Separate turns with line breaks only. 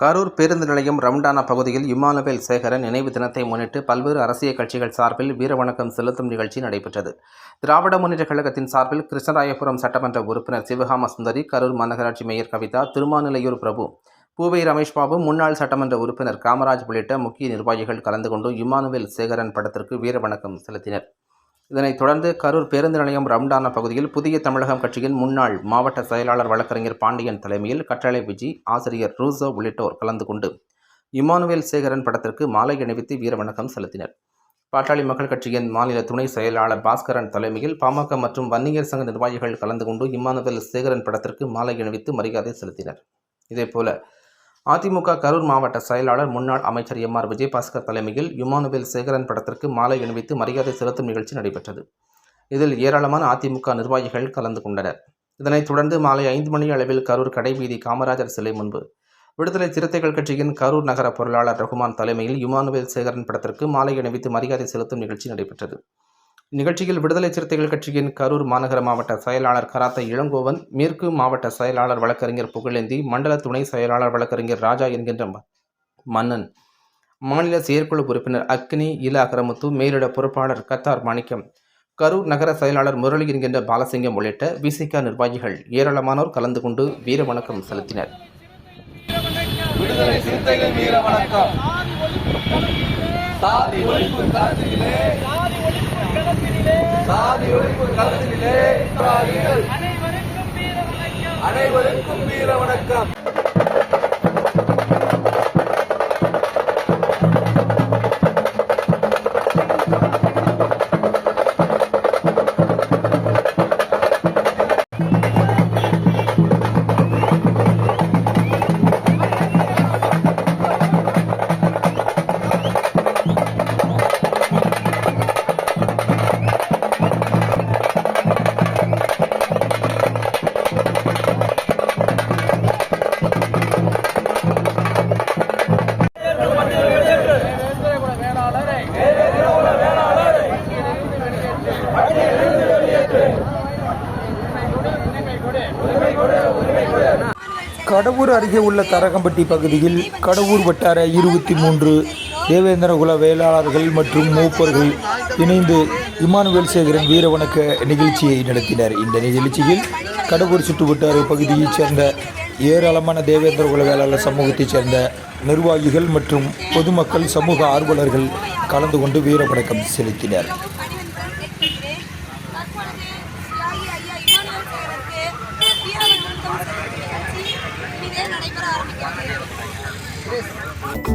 கரூர் பேருந்து நிலையம் ரம்டானா பகுதியில் இம்மானுவேல் சேகரன் நினைவு தினத்தை முன்னிட்டு பல்வேறு அரசியல் கட்சிகள் சார்பில் வீரவணக்கம் செலுத்தும் நிகழ்ச்சி நடைபெற்றது. திராவிட முன்னேற்ற கழகத்தின் சார்பில் கிருஷ்ணராயபுரம் சட்டமன்ற உறுப்பினர் சிவகாம சுந்தரி கரூர் மாநகராட்சி மேயர் கவிதா திருமாநிலையூர் பிரபு பூவை ரமேஷ் பாபு முன்னாள் சட்டமன்ற உறுப்பினர் காமராஜ் உள்ளிட்ட முக்கிய நிர்வாகிகள் கலந்து கொண்டு இம்மானுவேல் சேகரன் படத்திற்கு வீரவணக்கம் செலுத்தினர். இதனைத் தொடர்ந்து கரூர் பேருந்து நிலையம் ரம்டான பகுதியில் புதிய தமிழகம் கட்சியின் முன்னாள் மாவட்ட செயலாளர் வழக்கறிஞர் பாண்டியன் தலைமையில் கட்டளை விஜி ஆசிரியர் ரூசோ உள்ளிட்டோர் கலந்து கொண்டு இம்மானுவேல் சேகரன் படத்திற்கு மாலை அணிவித்து வீரவணக்கம் செலுத்தினர். பாட்டாளி மக்கள் கட்சியின் மாநில துணை செயலாளர் பாஸ்கரன் தலைமையில் பாமக மற்றும் வன்னியர் சங்க நிர்வாகிகள் கலந்து கொண்டு இம்மானுவேல் சேகரன் படத்திற்கு மாலை அணிவித்து மரியாதை செலுத்தினர். இதேபோல அதிமுக கரூர் மாவட்ட செயலாளர் முன்னாள் அமைச்சர் எம் ஆர் விஜயபாஸ்கர் தலைமையில் யுமானுவேல் சேகரன் படத்திற்கு மாலை அணிவித்து மரியாதை செலுத்தும் நிகழ்ச்சி நடைபெற்றது. இதில் ஏராளமான அதிமுக நிர்வாகிகள் கலந்து கொண்டனர். இதனைத் தொடர்ந்து மாலை ஐந்து மணி அளவில் கரூர் கடைவீதி காமராஜர் சிலை முன்பு. விடுதலை சிறுத்தைகள் கட்சியின் கரூர் நகர பொருளாளர் ரகுமான் தலைமையில் யுமானுவேல் சேகரன் படத்திற்கு மாலை அணிவித்து மரியாதை செலுத்தும் நிகழ்ச்சி நடைபெற்றது. நிகழ்ச்சியில் விடுதலை சிறுத்தைகள் கட்சியின் கரூர் மாநகர மாவட்ட செயலாளர் கராத்த இளங்கோவன் மேற்கு மாவட்ட செயலாளர் வழக்கறிஞர் புகழேந்தி மண்டல துணை செயலாளர் வழக்கறிஞர் ராஜா என்கின்ற மன்னன். மாநில செயற்குழு உறுப்பினர் அக்னி இல அகரமுத்து மேலிட பொறுப்பாளர் கத்தார் மாணிக்கம் கரூர் நகர செயலாளர் முரளி என்கின்ற பாலசிங்கம் உள்ளிட்ட விசிகா நிர்வாகிகள் ஏராளமானோர் கலந்து கொண்டு வீர வணக்கம் செலுத்தினர்.
விடுதலை சிறுத்தைகள் வீர வணக்கம். சாதி ஒழிப்பு களத்திலே அனைவருக்கும் வீர வணக்கம்
கடவுர் அருகே உள்ள தரகம்பட்டி பகுதியில் கடவுர் வட்டார இருபத்தி மூன்று தேவேந்திரகுல வேளாளர்கள் மற்றும் மூப்பர்கள் இணைந்து இமானுவேல் சேகரன் வீரவணக்க நிகழ்ச்சியை நடத்தினர். இந்த நிகழ்ச்சியில் கடவூர் சுற்றுவட்டார பகுதியைச் சேர்ந்த ஏராளமான தேவேந்திரகுல வேளாளர் சமூகத்தைச் சேர்ந்த நிர்வாகிகள் மற்றும் பொதுமக்கள் சமூக ஆர்வலர்கள் கலந்து கொண்டு வீரவணக்கம் செலுத்தினர்.
வணக்கம்